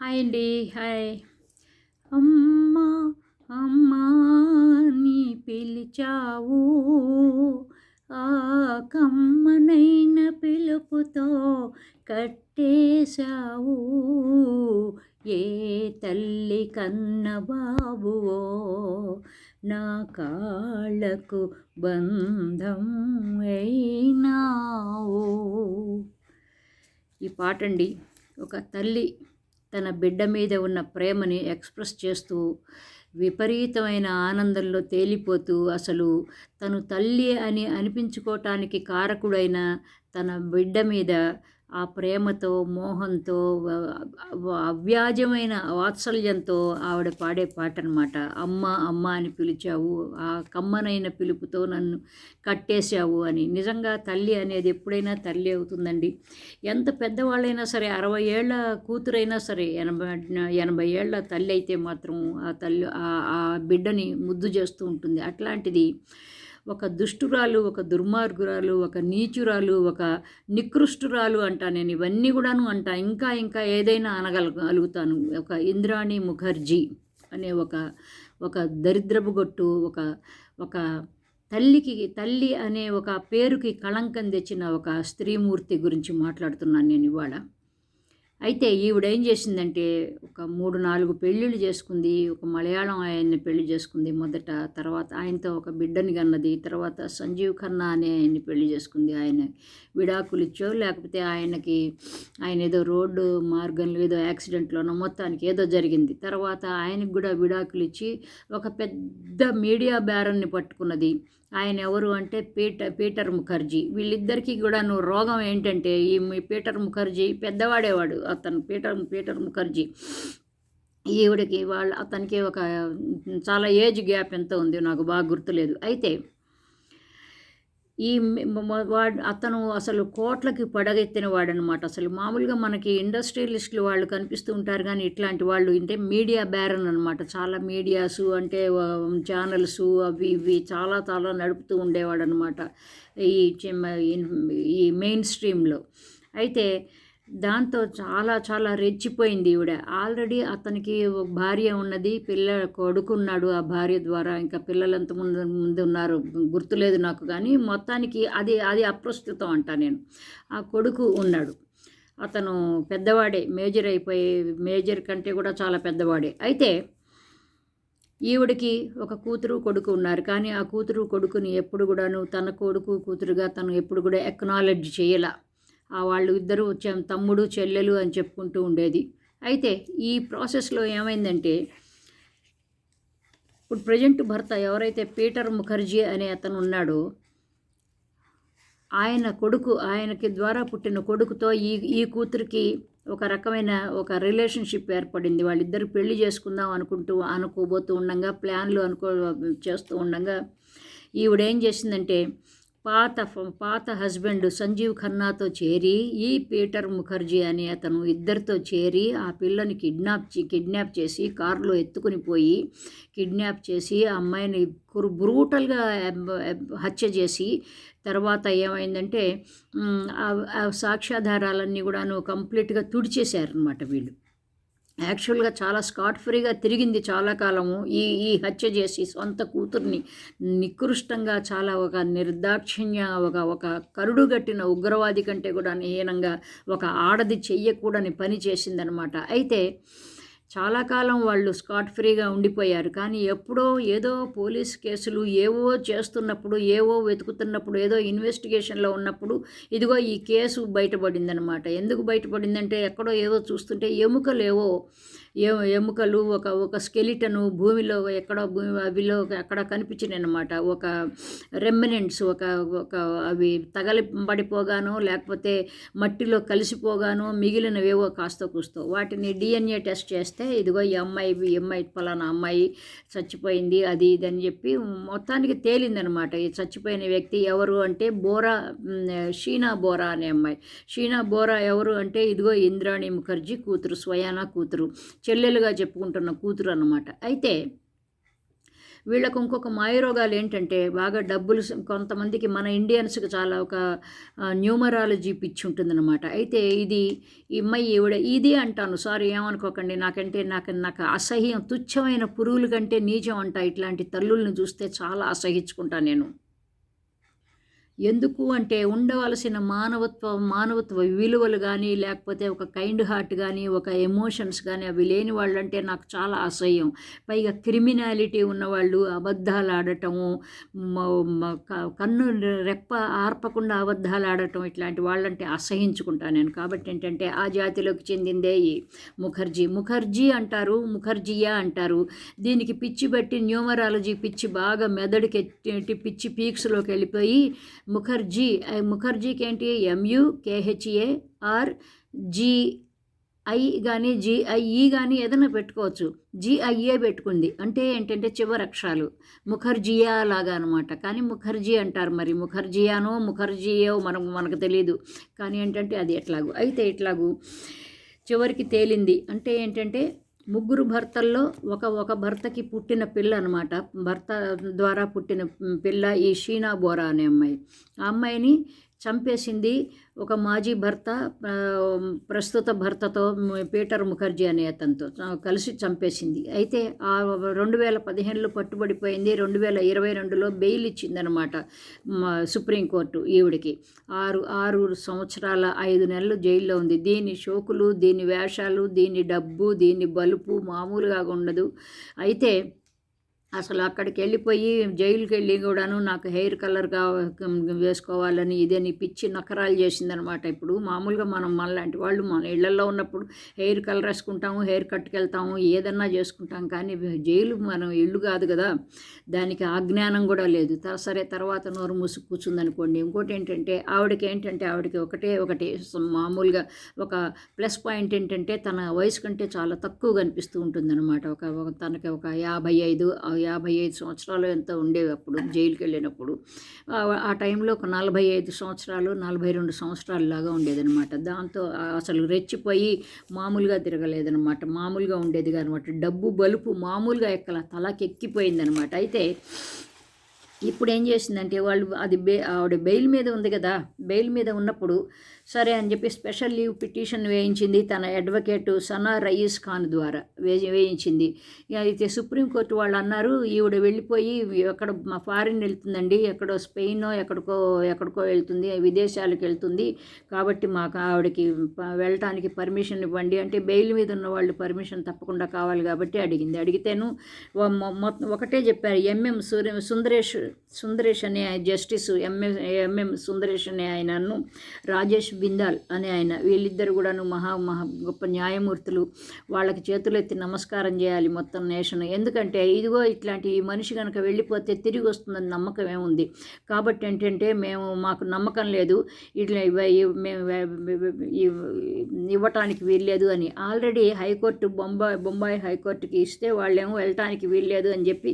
Hi అండి hi. అమ్మా అమ్మా నీ పిలిచావు. ఆ కమ్మనైన పిలుపుతో కట్టేశావు. ఏ తల్లి కన్న బాబువో నా కాళ్ళకు బంధం అయినావు. ఈ పాట అండి ఒక తల్లి తన బిడ్డ మీద ఉన్న ప్రేమని ఎక్స్ప్రెస్ చేస్తూ విపరీతమైన ఆనందంలో తేలిపోతూ అసలు తను తల్లి అని అనిపించుకోవటానికి కారకుడైన తన బిడ్డ మీద ఆ ప్రేమతో మోహంతో అవ్యాజమైన వాత్సల్యంతో ఆవిడ పాడే పాట అనమాట అమ్మ అమ్మ అని పిలిచావు ఆ కమ్మనైన పిలుపుతో నన్ను కట్టేశావు అని. నిజంగా తల్లి అనేది ఎప్పుడైనా తల్లి అవుతుందండి. ఎంత పెద్దవాళ్ళైనా సరే అరవై ఏళ్ళ కూతురైనా సరే ఎనభై ఎనభై ఏళ్ళ తల్లి అయితే మాత్రం ఆ తల్లి ఆ బిడ్డని ముద్దు చేస్తూ ఉంటుంది. అట్లాంటిది ఒక దుష్టురాలు ఒక దుర్మార్గురాలు ఒక నీచురాలు ఒక నికృష్టురాలు అంటా నేను. ఇవన్నీ కూడాను అంటా. ఇంకా ఇంకా ఏదైనా అనగలుగుతాను ఒక ఇంద్రాణి ముఖర్జీ అనే ఒక ఒక దరిద్రపు గొట్టు ఒక ఒక తల్లికి తల్లి అనే ఒక పేరుకి కళంకం తెచ్చిన ఒక స్త్రీమూర్తి గురించి మాట్లాడుతున్నాను నేను ఇవాళ. అయితే ఈవిడ ఏం చేసిందంటే ఒక మూడు నాలుగు పెళ్ళిళ్ళు చేసుకుంది. ఒక మలయాళం ఆయన్ని పెళ్ళి చేసుకుంది మొదట. తర్వాత ఆయనతో ఒక బిడ్డని కన్నది. తర్వాత సంజీవ్ ఖన్నా అనే ఆయన్ని పెళ్ళి చేసుకుంది. ఆయన విడాకులు ఇచ్చో లేకపోతే ఆయనకి ఆయన ఏదో రోడ్డు మార్గంలో ఏదో యాక్సిడెంట్లోనో మొత్తానికి ఏదో జరిగింది. తర్వాత ఆయనకు కూడా విడాకులు ఇచ్చి ఒక పెద్ద మీడియా బ్యారన్ని పట్టుకున్నది. ఆయన ఎవరు అంటే పీటర్ పీటర్ ముఖర్జీ. వీళ్ళిద్దరికీ కూడా నువ్వు రోగం ఏంటంటే ఈ పీటర్ ముఖర్జీ పెద్దవాడేవాడు అతను పీటర్ పీటర్ ముఖర్జీ. ఈవిడికి వాళ్ళ అతనికి ఒక చాలా ఏజ్ గ్యాప్ ఎంత ఉంది నాకు బాగా గుర్తులేదు. అయితే ఈ వాడు అతను అసలు కోట్లకి పడగెత్తిన వాడనమాట అసలు మామూలుగా మనకి ఇండస్ట్రియలిస్టులు వాళ్ళు కనిపిస్తూ ఉంటారు కానీ ఇట్లాంటి వాళ్ళు అంటే మీడియా బ్యారన్ అనమాట చాలా మీడియాస్ అంటే ఛానల్స్ అవి ఇవి చాలా చాలా నడుపుతూ ఉండేవాడు అనమాట ఈ ఈ మెయిన్ స్ట్రీమ్లో. అయితే దాంతో చాలా చాలా రెచ్చిపోయింది ఈవిడ. ఆల్రెడీ అతనికి ఒక భార్య ఉన్నది పిల్ల కొడుకున్నాడు ఆ భార్య ద్వారా. ఇంకా పిల్లలు ఎంత ముందు ముందు ఉన్నారు గుర్తులేదు నాకు కానీ మొత్తానికి అది అది అప్రస్తుతం అంట నేను. ఆ కొడుకు ఉన్నాడు. అతను పెద్దవాడే మేజర్ అయిపోయి మేజర్ కంటే కూడా చాలా పెద్దవాడే. అయితే ఈవిడికి ఒక కూతురు కొడుకు ఉన్నారు. కానీ ఆ కూతురు కొడుకుని ఎప్పుడు కూడాను తన కొడుకు కూతురుగా తను ఎప్పుడు కూడా ఎక్నాలెడ్జ్ చేయాల. వాళ్ళు ఇద్దరు తమ్ముడు చెల్లెలు అని చెప్పుకుంటూ ఉండేది. అయితే ఈ ప్రాసెస్లో ఏమైందంటే ఇప్పుడు ప్రజెంట్ భర్త ఎవరైతే పీటర్ ముఖర్జీ అనే అతను ఉన్నాడో ఆయన కొడుకు ఆయనకి ద్వారా పుట్టిన కొడుకుతో ఈ ఈ కూతురికి ఒక రకమైన ఒక రిలేషన్షిప్ ఏర్పడింది. వాళ్ళిద్దరు పెళ్ళి చేసుకుందాం అనుకుంటూ అనుకోబోతూ ఉండగా ప్లాన్లు అనుకో చేస్తూ ఉండగా ఈవిడేం చేసిందంటే పాత ఫ- పాత హస్బెండ్ సంజీవ్ ఖన్నాతో చేరి ఈ పీటర్ ముఖర్జీ అనే అతను ఇద్దరితో చేరి ఆ పిల్లని కిడ్నాప్ కిడ్నాప్ చేసి కారులో ఎత్తుకుని పోయి కిడ్నాప్ చేసి ఆ అమ్మాయిని కురు బ్రూటల్గా హత్య చేసి తర్వాత ఏమైందంటే ఆ సాక్ష్యాధారాలన్నీ కూడాను కంప్లీట్గా తుడిచేశారనమాట వీళ్ళు. యాక్చువల్గా చాలా స్కాట్ ఫ్రీగా తిరిగింది చాలా కాలము. ఈ ఈ హత్య చేసి సొంత కూతుర్ని నికృష్టంగా చాలా ఒక నిర్దాక్షిణ్య ఒక ఒక కరుడుగట్టిన ఉగ్రవాది కంటే కూడా హీనంగా ఒక ఆడది చెయ్యకూడని పని చేసిందనమాట. అయితే చాలా కాలం వాళ్ళు స్కాట్ ఫ్రీగా ఉండిపోయారు. కానీ ఎప్పుడో ఏదో పోలీస్ కేసులు ఏవో చేస్తున్నప్పుడు ఏవో వెతుకుతున్నప్పుడు ఏదో ఇన్వెస్టిగేషన్లో ఉన్నప్పుడు ఇదిగో ఈ కేసు బయటపడిందనమాట. ఎందుకు బయటపడిందంటే ఎక్కడో ఏదో చూస్తుంటే ఎముకలేవో ఎముకలు ఒక ఒక స్కెలిటను భూమిలో ఎక్కడో భూమి అవిలో ఎక్కడ కనిపించినాయి అనమాట ఒక రెమినెంట్స్ ఒక ఒక అవి తగలి లేకపోతే మట్టిలో కలిసిపోగానో మిగిలినవేవో కాస్త కూస్తో. వాటిని డిఎన్ఏ టెస్ట్ చేస్తే ఇదిగో ఈ అమ్మాయి ఈ అమ్మాయి ఫలానా అమ్మాయి చచ్చిపోయింది అది ఇది అని చెప్పి మొత్తానికి తేలిందనమాట ఈ చచ్చిపోయిన వ్యక్తి ఎవరు అంటే బోరా షీనా బోరా అనే అమ్మాయి. షీనా బోరా ఎవరు అంటే ఇదిగో ఇంద్రాణి ముఖర్జీ కూతురు స్వయానా కూతురు. చెల్లెలుగా చెప్పుకుంటున్న కూతురు అన్నమాట అయితే వీళ్ళకు ఇంకొక మాయరోగాలు ఏంటంటే బాగా డబ్బులు కొంతమందికి మన ఇండియన్స్కి చాలా ఒక న్యూమరాలజీ పిచ్చి ఉంటుందన్నమాట. అయితే ఇది ఈ ఈవిడ ఇది అంటాను సారీ ఏమనుకోకండి నాకంటే నాకు నాకు అసహ్యం తుచ్చమైన పురుగుల కంటే నీచం అంట ఇట్లాంటి తల్లుల్ని చూస్తే చాలా అసహించుకుంటాను నేను. ఎందుకు అంటే ఉండవలసిన మానవత్వ మానవత్వ విలువలు కానీ లేకపోతే ఒక కైండ్ హార్ట్ కానీ ఒక ఎమోషన్స్ కానీ అవి లేని వాళ్ళంటే నాకు చాలా అసహ్యం. పైగా క్రిమినాలిటీ ఉన్నవాళ్ళు అబద్ధాలు ఆడటము కన్ను రెప్ప ఆర్పకుండా అబద్ధాలు ఆడటం ఇట్లాంటి వాళ్ళంటే అసహించుకుంటాను నేను. కాబట్టి ఏంటంటే ఆ జాతిలోకి చెందిందే ఈ ముఖర్జీ. ముఖర్జీ అంటారు ముఖర్జీయా అంటారు. దీనికి పిచ్చి బట్టి న్యూమరాలజీ పిచ్చి బాగా మెదడుకి పిచ్చి పీక్స్లోకి వెళ్ళిపోయి ముఖర్జీ ముఖర్జీకి ఏంటి? M U K H A R G I కానీ జిఐఈ కానీ ఏదైనా పెట్టుకోవచ్చు. జిఐఏ పెట్టుకుంది. అంటే ఏంటంటే చివరి అక్షరాలు ముఖర్జియా లాగా అనమాట కానీ ముఖర్జీ అంటారు మరి. ముఖర్జియానో ముఖర్జియో మనకు మనకు తెలియదు కానీ ఏంటంటే అది ఎట్లాగూ. అయితే ఎట్లాగూ? చివరికి తేలింది. అంటే ఏంటంటే ముగ్గురు భర్తల్లో ఒక ఒక భర్తకి పుట్టిన పిల్ల అనమాట భర్త ద్వారా పుట్టిన పిల్ల ఈ షీనా బోరా అనే అమ్మాయి. ఆ అమ్మాయిని చంపేసింది ఒక మాజీ భర్త ప్రస్తుత భర్తతో పీటర్ ముఖర్జీ అనే అతనితో కలిసి చంపేసింది. అయితే ఆ రెండు వేల పదిహేనులో పట్టుబడిపోయింది రెండు వేల ఇరవై రెండులో బెయిల్ ఇచ్చిందనమాట సుప్రీంకోర్టు ఈవిడికి. ఆరు ఆరు సంవత్సరాల ఐదు నెలలు జైల్లో ఉంది. దీని షోకులు దీని వేషాలు దీని డబ్బు దీని బలుపు మామూలుగా ఉండదు. అయితే అసలు అక్కడికి వెళ్ళిపోయి జైలుకి వెళ్ళి కూడాను నాకు హెయిర్ కలర్గా వేసుకోవాలని ఇదని పిచ్చి నకరాలు చేసిందనమాట. ఇప్పుడు మామూలుగా మనం మనలాంటి వాళ్ళు మన ఇళ్ళలో ఉన్నప్పుడు హెయిర్ కలర్ వేసుకుంటాము హెయిర్ కట్కి వెళ్తాము ఏదన్నా చేసుకుంటాం. కానీ జైలు మనం ఇల్లు కాదు కదా దానికి ఆ జ్ఞానం కూడా లేదు. సరే తర్వాత నోరు మూసి కూర్చుందనుకోండి. ఇంకోటి ఏంటంటే ఆవిడకి ఏంటంటే ఆవిడకి ఒకటే ఒకటి మామూలుగా ఒక ప్లస్ పాయింట్ ఏంటంటే తన వయసు కంటే చాలా తక్కువ కనిపిస్తూ ఉంటుందన్నమాట ఒక తనకి ఒక యాభై ఐదు యాభై ఐదు సంవత్సరాలు ఎంత ఉండేవి అప్పుడు జైలుకి వెళ్ళినప్పుడు ఆ- టైంలో ఒక నలభై ఐదు సంవత్సరాలు నలభై రెండు సంవత్సరాలు లాగా ఉండేదన్నమాట. దాంతో అసలు రెచ్చిపోయి మామూలుగా తిరగలేదన్నమాట. మామూలుగా ఉండేది అనమాట డబ్బు బలుపు మామూలుగా ఎక్కల తలకి ఎక్కిపోయిందనమాట అయితే ఇప్పుడు ఏం చేసిందంటే వాళ్ళు అది బే ఆవిడ బెయిల్ మీద ఉంది కదా బెయిల్ మీద ఉన్నప్పుడు సరే అని చెప్పి స్పెషల్ లీవ్ పిటిషన్ వేయించింది తన అడ్వకేట్ సనా రయీస్ ఖాన్ ద్వారా వే వేయించింది. అయితే సుప్రీంకోర్టు వాళ్ళు అన్నారు ఈవిడ వెళ్ళిపోయి ఎక్కడ మా ఫారిన్ వెళ్తుందండి ఎక్కడో స్పెయిన్ ఎక్కడికో ఎక్కడికో వెళ్తుంది విదేశాలకు వెళ్తుంది. కాబట్టి మాకు ఆవిడకి ప- వెళ్ళటానికి పర్మిషన్ ఇవ్వండి అంటే బెయిల్ మీద ఉన్న వాళ్ళు పర్మిషన్ తప్పకుండా కావాలి కాబట్టి అడిగింది. అడిగితేను మొత్తం ఒకటే చెప్పారు ఎంఎం సూర్య సుందరేష్ సుందరేష్ అనే జస్టిస్ ఎంఎం ఎంఎం సుందరేష్ అనే ఆయనను రాజేష్ బిందాల్ అనే ఆయన. వీళ్ళిద్దరు కూడాను మహా మహా గొప్ప న్యాయమూర్తులు. వాళ్ళకి చేతులెత్తి నమస్కారం చేయాలి మొత్తం నేషన్. ఎందుకంటే ఇదిగో ఇట్లాంటి ఈ మనిషి కనుక వెళ్ళిపోతే తిరిగి వస్తుందని నమ్మకం ఏముంది? కాబట్టి ఏంటంటే మేము మాకు నమ్మకం లేదు. ఇట్లా మేము ఇవ్వటానికి వీల్లేదు అని. ఆల్రెడీ హైకోర్టు బొంబాయి బొంబాయి హైకోర్టుకి ఇస్తే వాళ్ళేమో వెళ్ళటానికి వీల్లేదు అని చెప్పి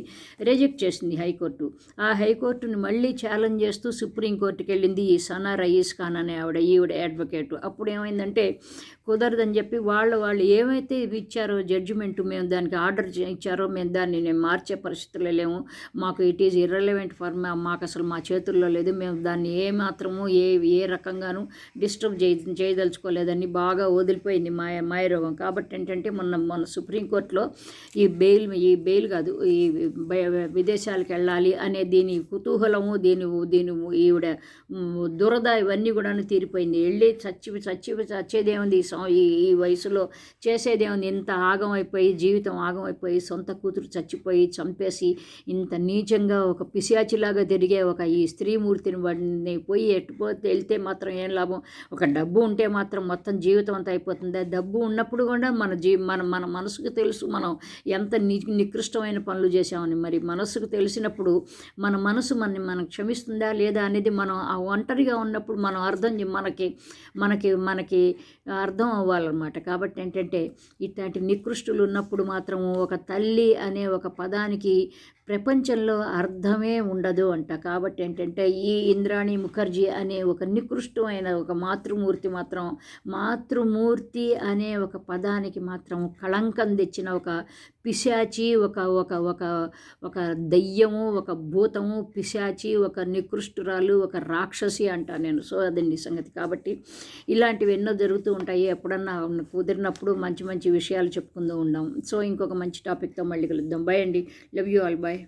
రిజెక్ట్ చేసింది హైకోర్టు. ఆ హైకోర్టుని మళ్ళీ ఛాలెంజ్ చేస్తూ సుప్రీంకోర్టుకి వెళ్ళింది ఈ సనా రయీస్ ఖాన్ అనే ఆవిడ. ఈవిడ అడ్వకేటు అప్పుడు ఏమైందంటే కుదరదని చెప్పి వాళ్ళు వాళ్ళు ఏమైతే ఇచ్చారో జడ్జిమెంట్ మేము దానికి ఆర్డర్ ఇచ్చారో మేము దాన్ని మేము మార్చే పరిస్థితుల్లో లేము. మాకు ఇట్ ఈజ్ ఇర్రెలవెంట్ ఫర్ మాకు అసలు మా చేతుల్లో లేదు. మేము దాన్ని ఏ మాత్రము ఏ ఏ రకంగానూ డిస్టర్బ్ చేయ చేయదలుచుకోలేదని బాగా వదిలిపోయింది మాయ మాయరోగం కాబట్టి ఏంటంటే మొన్న మొన్న సుప్రీంకోర్టులో ఈ బెయిల్ ఈ బెయిల్ కాదు ఈ విదేశాలకు వెళ్ళాలి అనే దీని కుతూహలము దీని దీని ఈవిడ దురద ఇవన్నీ కూడా తీరిపోయింది. వెళ్ళి చచ్చి చచ్చి చచ్చేదేముంది ఈ కోసం ఈ ఈ వయసులో చేసేదేముంది ఇంత ఆగం అయిపోయి జీవితం ఆగం అయిపోయి సొంత కూతురు చచ్చిపోయి చంపేసి ఇంత నీచంగా ఒక పిశాచిలాగా తిరిగే ఒక ఈ స్త్రీమూర్తిని వాడిని పోయి ఎట్టుపోతే వెళ్తే మాత్రం ఏం లాభం? ఒక డబ్బు ఉంటే మాత్రం మొత్తం జీవితం అంతా అయిపోతుంది. ఆ డబ్బు ఉన్నప్పుడు కూడా మన జీ మన మన మనసుకు తెలుసు మనం ఎంత ని నికృష్టమైన పనులు చేసామని మరి మనసుకు తెలిసినప్పుడు మన మనసు మన మనం క్షమిస్తుందా లేదా అనేది మనం ఆ ఒంటరిగా ఉన్నప్పుడు మనం అర్థం మనకి మనకి మనకి అర్థం అర్థం అవ్వాలన్నమాట. కాబట్టి ఏంటంటే ఇట్లాంటి నికృష్టులు ఉన్నప్పుడు మాత్రం ఒక తల్లి అనే ఒక పదానికి ప్రపంచంలో అర్థమే ఉండదు అంట. కాబట్టి ఏంటంటే ఈ ఇంద్రాణి ముఖర్జీ అనే ఒక నికృష్టమైన ఒక మాతృమూర్తి మాత్రం మాతృమూర్తి అనే ఒక పదానికి మాత్రం కళంకం తెచ్చిన ఒక పిశాచి ఒక ఒక ఒక ఒక దయ్యము ఒక భూతము పిశాచి ఒక నికృష్టురాలు ఒక రాక్షసి అంటా నేను. సో అదండి సంగతి. కాబట్టి ఇలాంటివి ఎన్నో జరుగుతూ ఉంటాయి. ఎప్పుడన్నా కుదిరినప్పుడు మంచి మంచి విషయాలు చెప్పుకుంటూ ఉందాం సో ఇంకొక మంచి టాపిక్తో మళ్ళీ కలుద్దాం. బాయ్ అండి. Love you all. బాయ్